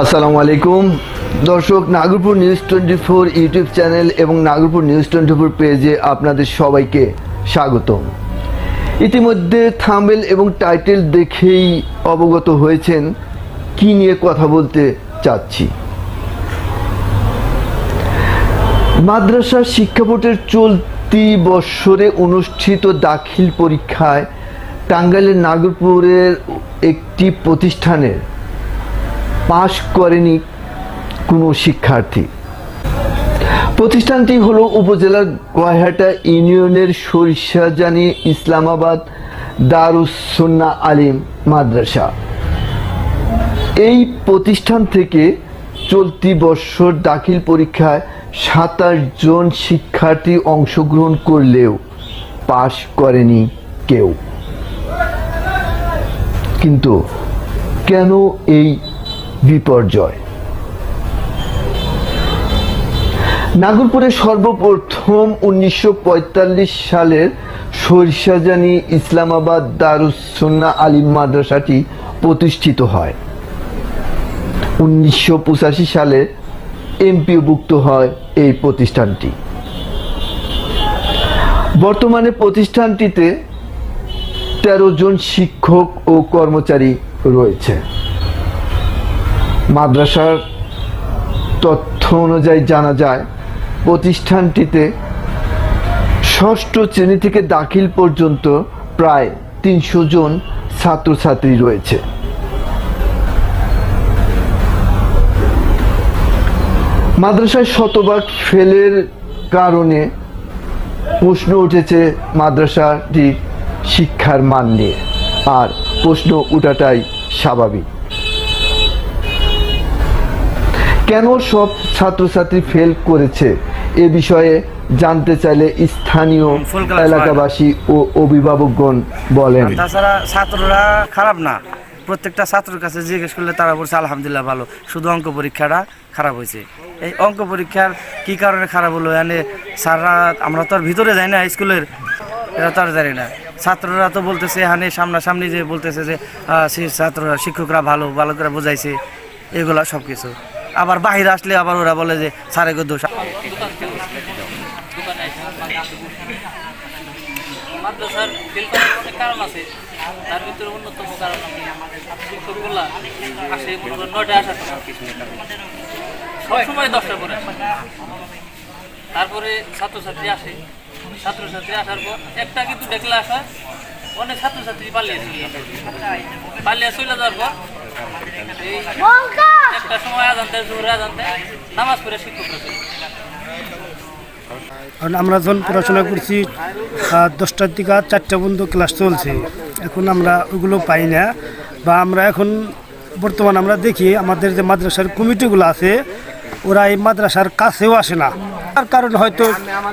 আসসালামু আলাইকুম। দর্শক, Nagarpur news twenty four YouTube channel এবং নাগরপুর নিউজ টোয়েন্টি ফোর পেজে আপনাদের সবাইকে স্বাগত ইতিমধ্যে থাম্বেল এবং টাইটেল দেখেই অবগত হয়েছেন, কি নিয়ে কথা বলতে চাচ্ছি। মাদ্রাসা শিক্ষা বোর্ডের চলতি বৎসরে অনুষ্ঠিত দাখিল পরীক্ষায় টাঙ্গাইলের নাগরপুরের একটি প্রতিষ্ঠানের পাশ করেনি কোনো শিক্ষার্থী। প্রতিষ্ঠানটি হলো উপজেলার গয়হাটা ইউনিয়নের সরিষাজানি ইসলামাবাদ দারুসন্না আলিম মাদ্রাসা। এই প্রতিষ্ঠান থেকে চলতি বছর দাখিল পরীক্ষায় সাতাশ জন শিক্ষার্থী অংশগ্রহণ করলেও পাশ করেনি কেউ। কিন্তু কেন এই বিপর্যয়। নাগরপুরে সর্বপ্রথম উনিশশো সালের সরিষাজানি ইসলামাবাদ দারুসন্না আলিম মাদ্রাসাটি প্রতিষ্ঠিত হয়। উনিশশো পঁচাশি সালে এমপিওভুক্ত হয় এই প্রতিষ্ঠানটি। বর্তমানে প্রতিষ্ঠানটিতে তেরো জন শিক্ষক ও কর্মচারী রয়েছে। মাদ্রাসার তথ্য অনুযায়ী জানা যায়, প্রতিষ্ঠানটিতে ষষ্ঠ শ্রেণি থেকে দাখিল পর্যন্ত প্রায় তিনশো জন ছাত্রছাত্রী রয়েছে। মাদ্রাসায় শতভাগ ফেলের কারণে প্রশ্ন উঠেছে মাদ্রাসাটির শিক্ষার মান নিয়ে। আর প্রশ্ন উঠাটাই স্বাভাবিক। কেন সব ছাত্রছাত্রী ফেল করেছে? এ বিষয়ে জানতে চাইলে স্থানীয় এলাকাবাসী ও অভিভাবকগণ বলেন। তাছাড়া ছাত্ররা খারাপ না। প্রত্যেকটা ছাত্রের কাছে জিজ্ঞেস করলে তারা বলছে আলহামদুলিল্লাহ ভালো। শুধু অঙ্ক পরীক্ষাটা খারাপ হয়েছে। এই অঙ্ক পরীক্ষার কি কারণে খারাপ হলো? এনে স্যাররা আমরা তো আর ভিতরে যাই না স্কুলের। এটা তো আর জানি না। ছাত্ররা তো বলতেছে এখানে সামনাসামনি যে বলতেছে যে আহ, সে ছাত্ররা শিক্ষকরা ভালো ভালো করে বোঝাইছে। এগুলা সব কিছু আবার বাহিরে আসলে আবার ওরা বলে যে স্যারের দোষ মাদ্রাসার ফেল করার অনেক কারণ আছে। তার ভিতরে অন্যতম কারণ শিক্ষকগুলা আসে মনে করেন নয়টায় আসার সবসময় দশটার পরে আসে। তারপরে ছাত্রছাত্রী আসে। ছাত্রছাত্রী আসার পর একটা কিন্তু দেখলে আসা অনেক ছাত্রছাত্রী পালিয়ে চলে যায়। পালিয়ে চলে যাওয়ার পর এই কারণ আমরা যখন পড়াশোনা করছি দশটার দিকে চারটা বন্ধ ক্লাস চলছে। এখন আমরা ওগুলো পাই না। বা আমরা এখন বর্তমান আমরা দেখি, আমাদের যে মাদ্রাসার কমিটিগুলো আছে, ওরা এই মাদ্রাসার কাছেও আসে না। তার কারণ হয়তো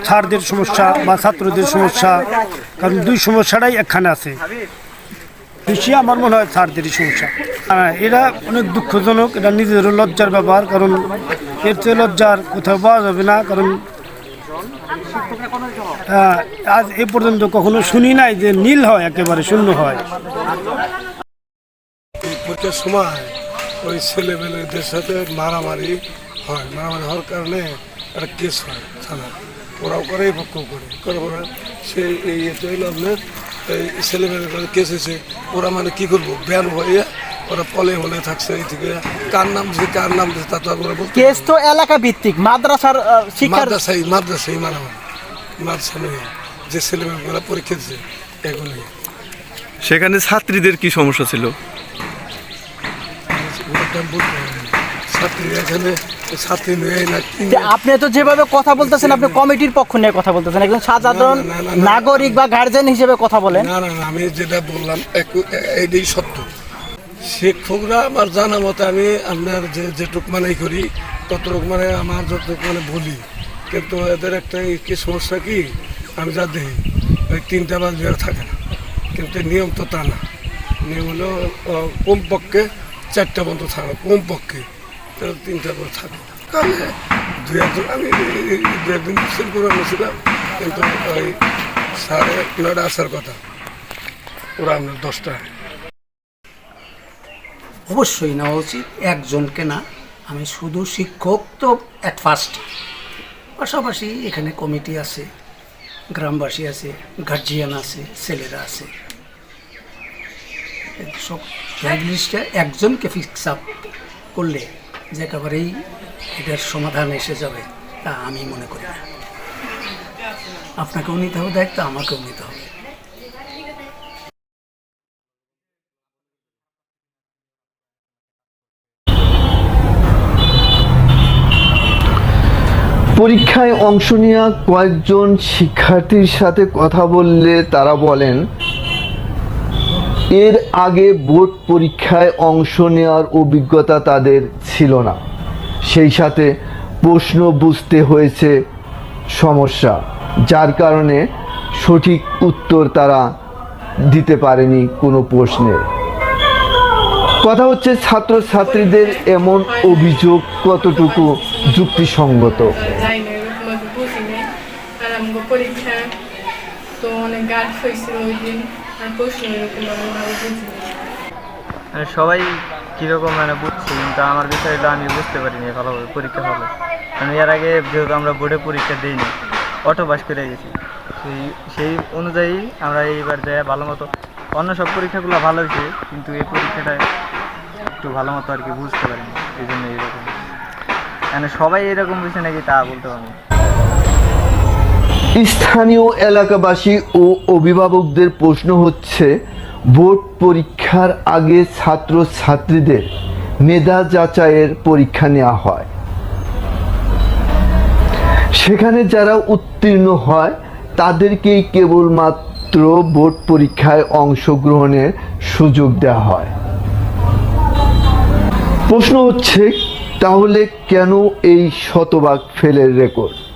ছাড়দের সমস্যা বা ছাত্রদের সমস্যা, কারণ দুই সমস্যাটাই একখানে আছে। বেশি আমার মনে হয় ছাড়দেরই সমস্যা। হ্যাঁ, এরা অনেক দুঃখজনক এটা নিজেদেরও লজ্জার ব্যাপার কারণ এর চেয়ে লজ্জার কোথাও পাওয়া যাবে না কারণ আজ এ পর্যন্ত কখনো শুনি নাই যে নীল হয় একেবারে শূন্য হয়। সময় ওই ছেলেমেয়েদের সাথে মারামারি হয়। মারামারি হওয়ার কারণে একটা কেস হয় থানা ওরাও করে পক্ষ করে। করে সেই এই ইয়ে তৈল আপনার এই ছেলেমেয়েদের কাছে কেস হয়েছে ওরা মানে কী করব? ব্যান হয়ে ওরা পলে হলে থাকছে এই থেকে কার নাম দিচ্ছে কার নাম দিচ্ছে তা তো আর ওরা বলতে কেস তো এলাকা ভিত্তিক মাদ্রাসার আহ, শিক্ষার মাদ্রাসাই মাদ্রাসাই মারামারি মাদ্রাসা নিয়ে যে ছেলেমেয়েগুলো পরীক্ষা দিচ্ছে এগুলো সেখানে ছাত্রীদের কি সমস্যা ছিল? ওটা বলতে পারি না। ছাত্রী এখানে না আপনি তো যেভাবে কথা বলতেছেন আপনি কমিটির পক্ষ নিয়ে কথা বলতেছেন। একজন সাধারণ। নাগরিক বা গার্জেন হিসেবে কথা বলেন। না না আমি যেটা বললাম একু- এ- এইটাই সত্য। শিক্ষকরা আমার জানা মতে আমি আপনার যে যেটুক মানে করি ততটুক মানে আমার যতটুক মানে বলি। কিন্তু এদের একটা কি সমস্যা কি? আমি যা দেখি ওই তিনটা বাজে থাকে না। কিন্তু নিয়ম তো তা না। নিয়ম হলো কমপক্ষে চারটা বন্ধ থাকে কমপক্ষে। তো তিনটা করে থাকে। কারণ দু একজন, আমি দু একদিন মিছিল করে নিয়েছিলাম কিন্তু ওই সাড়ে নয়টা আসার কথা। ওরা আপনার দশটা। অবশ্যই নেওয়া উচিত, একজনকে না, আমি শুধু শিক্ষক তো অ্যাট ফার্স্ট পাশাপাশি এখানে কমিটি আছে, গ্রামবাসী আছে গার্জিয়ান আছে, ছেলেরা আছে। সব লিস্টে একজনকে ফিক্স আপ করলে যে একেবারেই এটার সমাধান এসে যাবে, তা আমি মনে করি না। আপনাকেও নিতে হবে, দায়িত্ব আমাকেও নিতে হবে। পরীক্ষায় অংশ নেওয়া কয়েকজন শিক্ষার্থীর সাথে কথা বললে তারা বলেন এর আগে বোর্ড পরীক্ষায় অংশ নেওয়ার অভিজ্ঞতা তাদের ছিল না। সেই সাথে প্রশ্ন বুঝতে হয়েছে সমস্যা, যার কারণে সঠিক উত্তর তারা দিতে পারেনি কোনো প্রশ্নের কথা হচ্ছে, ছাত্রছাত্রীদের এমন অভিযোগ কতটুকু যুক্তিসঙ্গত? পরীক্ষা তো অনেক গার্ড হয়েছিল ওই দিন। মানে সবাই কীরকম মানে বুঝছে, কিন্তু আমার বিষয়টা আমি বুঝতে পারিনি ভালোভাবে, পরীক্ষা হলো আমি এর আগে যেহেতু আমরা বোর্ডে পরীক্ষা দিইনি অটো পাস করে গেছি। সেই সেই অনুযায়ী আমরা এইবার যাই ভালো মতো, অন্য সব পরীক্ষাগুলো ভালো হয়েছে, কিন্তু এই পরীক্ষাটায় একটু ভালো মতো আর কি বুঝতে পারিনি, এই জন্য এইরকম। মানে সবাই এরকম বুঝছে নাকি তা বলতে পারব। স্থানীয় এলাকাবাসী ও অভিভাবকদের প্রশ্ন হচ্ছে, বোর্ড পরীক্ষার আগে ছাত্র ছাত্রীদের মেধা যাচাইয়ের পরীক্ষা নেওয়া হয়। সেখানে যারা উত্তীর্ণ হয়, তাদেরকেই কেবলমাত্র বোর্ড পরীক্ষায় অংশগ্রহণের সুযোগ দেওয়া হয়। প্রশ্ন হচ্ছে, তাহলে কেন এই শতভাগ ফেলের রেকর্ড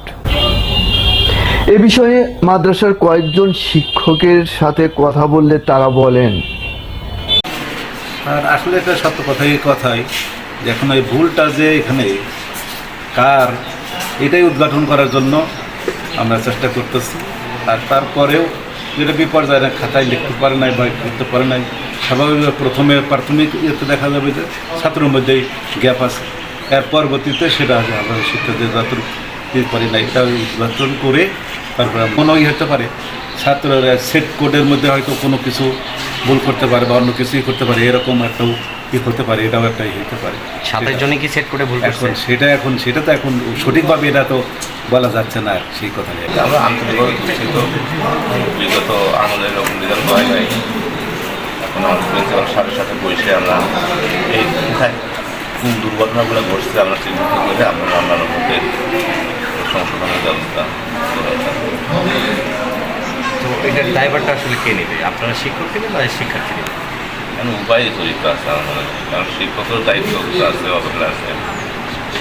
এ বিষয়ে মাদ্রাসার কয়েকজন শিক্ষকের সাথে কথা বললে তারা বলেন, আর আসলে এটা সত্য কথাই কথাই এখন ওই ভুলটা যে এখানে কার, এটাই উদ্ঘাটন করার জন্য আমরা চেষ্টা করতেছি। আর তারপরেও যেটা বিপর্যয় খাতায় লিখতে পারে নাই বা লিখতে পারে নাই, স্বাভাবিকভাবে প্রথমে প্রাথমিক ইয়েতে দেখা যাবে যে ছাত্রের মধ্যেই গ্যাপ আছে। এর পরবর্তীতে সেটা হবে আমরা শিক্ষকদের যতটুকু ইয়ে করি না এটা উদ্ঘাটন করে তারপরে মনে হতে পারে। ছাত্ররা সেট কোডের মধ্যে হয়তো কোনো কিছু ভুল করতে পারে বা অন্য কিছুই করতে পারে এরকম একটা ই হতে পারে এটাও একটা হতে পারে। সাতের জন্য কি সেট করে ভুল এখন সেটা এখন সেটা তো এখন সঠিকভাবে এটা তো বলা যাচ্ছে না সেই কথা নিয়ে। আমরা আন্তরিকভাবে দুঃখিত। বিগত আমলে এরকম রেজাল্ট হয় নাই। এখন আমাদের প্রিন্সিপাল সাথে সাথে বসে আমরা এই কোথায় কোন দুর্ঘটনাগুলো ঘটছে আমরা চিহ্নিত করে আমরা মধ্যে সংশোধনের ব্যবস্থা তো এটার ড্রাইভারটা আসলে কে নেবে? আপনারা শিক্ষক নেবেন না শিক্ষার্থী নেবেন? কেন উপায় জড়িত আছে আমাদের কারণ শিক্ষকের দায়িত্ব আছে অবহেলা আছে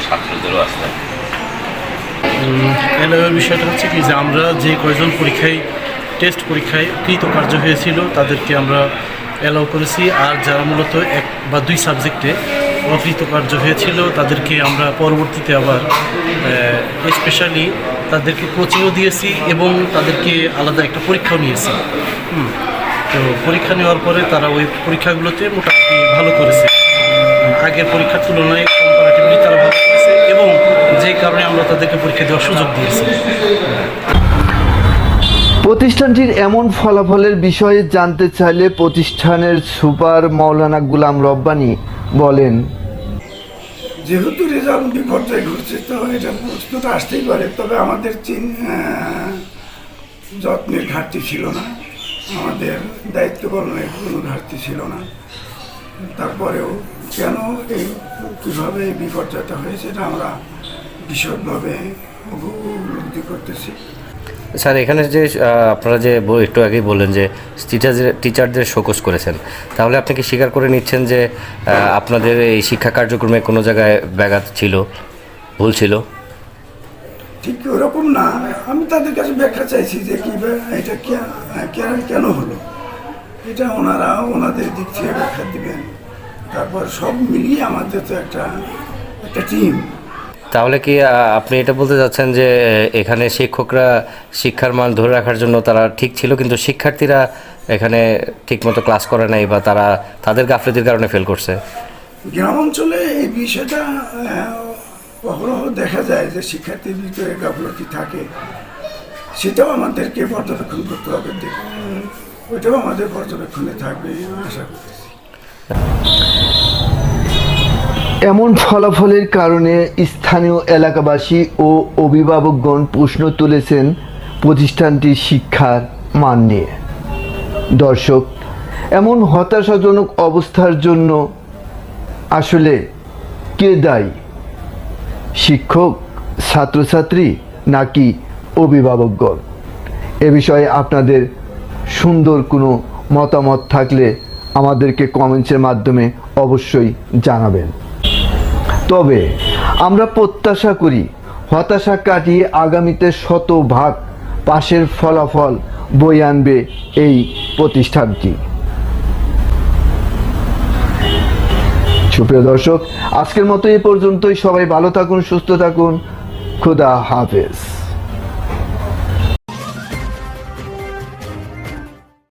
ছাত্রদেরও আছে। এলাকার বিষয়টা হচ্ছে কি যে আমরা যে কয়জন পরীক্ষায় টেস্ট পরীক্ষায় কৃতকার্য হয়েছিল তাদেরকে আমরা অ্যালাউ করেছি। আর যারা মূলত এক বা দুই সাবজেক্টে অকৃতকার্য হয়েছিল, তাদেরকে আমরা পরবর্তীতে আবার স্পেশালি তাদেরকে কোচিংও দিয়েছি এবং তাদেরকে আলাদা একটা পরীক্ষাও নিয়েছি হুম। তো পরীক্ষা নেওয়ার পরে তারা ওই পরীক্ষাগুলোতে মোটামুটি ভালো করেছে আগের পরীক্ষার তুলনায় কম্পারেটিভলি তারা ভালো করেছে এবং যে কারণে আমরা তাদেরকে পরীক্ষা দেওয়ার সুযোগ দিয়েছি প্রতিষ্ঠানটির এমন ফলাফলের বিষয়ে জানতে চাইলে প্রতিষ্ঠানের সুপার মাওলানা গুলাম রব্বানি বলেন যেহেতু রেজাল্ট বিপর্যয় ঘটছে তো এটা প্রশ্ন তো আসতেই পারে। তবে আমাদের চিন যত্নের ঘাটতি ছিল না। আমাদের দায়িত্ব পালনের কোনো ঘাটতি ছিল না। তারপরেও কেন এই, কীভাবে এই বিপর্যয়টা হয়েছে, এটা আমরা বিশদভাবে উপলব্ধি করতেছি। স্যার, এখানে যে আপনারা যে একটু আগেই বললেন যে টিচারদের টিচারদের শোকস করেছেন। তাহলে আপনি কি স্বীকার করে নিচ্ছেন যে আপনাদের এই শিক্ষা কার্যক্রমে কোনো জায়গায় ব্যাঘাত ছিল, ভুল ছিল? ঠিক ওরকম না। আমি তাদের কাছে ব্যাখ্যা চাইছি যে, কি এটা কেন কেন হলো? এটা ওনারা ওনাদের দিক থেকে ব্যাখ্যা দিবেন। তারপর সব মিলিয়ে আমাদের তো একটা একটা টিম তাহলে কি আপনি এটা বলতে চাচ্ছেন যে এখানে শিক্ষকরা শিক্ষার মান ধরে রাখার জন্য তারা ঠিক ছিল, কিন্তু শিক্ষার্থীরা এখানে ঠিকমতো ক্লাস করে নাই বা তারা তাদের গাফলতির কারণে ফেল করছে? গ্রাম অঞ্চলে এই বিষয়টা অহরহ দেখা যায় যে শিক্ষার্থীর ভিতরে গাফলতি থাকে। সেটাও আমাদেরকে পর্যবেক্ষণ করতে হবে। ওইটাও আমাদের পর্যবেক্ষণে থাকবে, আশা করি এমন ফলাফলের কারণে স্থানীয় এলাকাবাসী ও অভিভাবকগণ প্রশ্ন তুলেছেন প্রতিষ্ঠানটির শিক্ষার মান নিয়ে। দর্শক, এমন হতাশাজনক অবস্থার জন্য আসলে কে দায়ী? শিক্ষক, ছাত্রছাত্রী নাকি অভিভাবকগণ? এ বিষয়ে আপনাদের সুন্দর কোনো মতামত থাকলে আমাদেরকে কমেন্টসের মাধ্যমে অবশ্যই জানাবেন। তবে আমরা প্রত্যাশা করি হতাশা কাটিয়ে আগামীতে শতভাগ পাশের ফলাফল বই আনবে এই প্রতিষ্ঠানটি। সুপ্রিয় দর্শক, আজকের মতো এ পর্যন্তই। সবাই ভালো থাকুন, সুস্থ থাকুন। খুদা হাফেজ।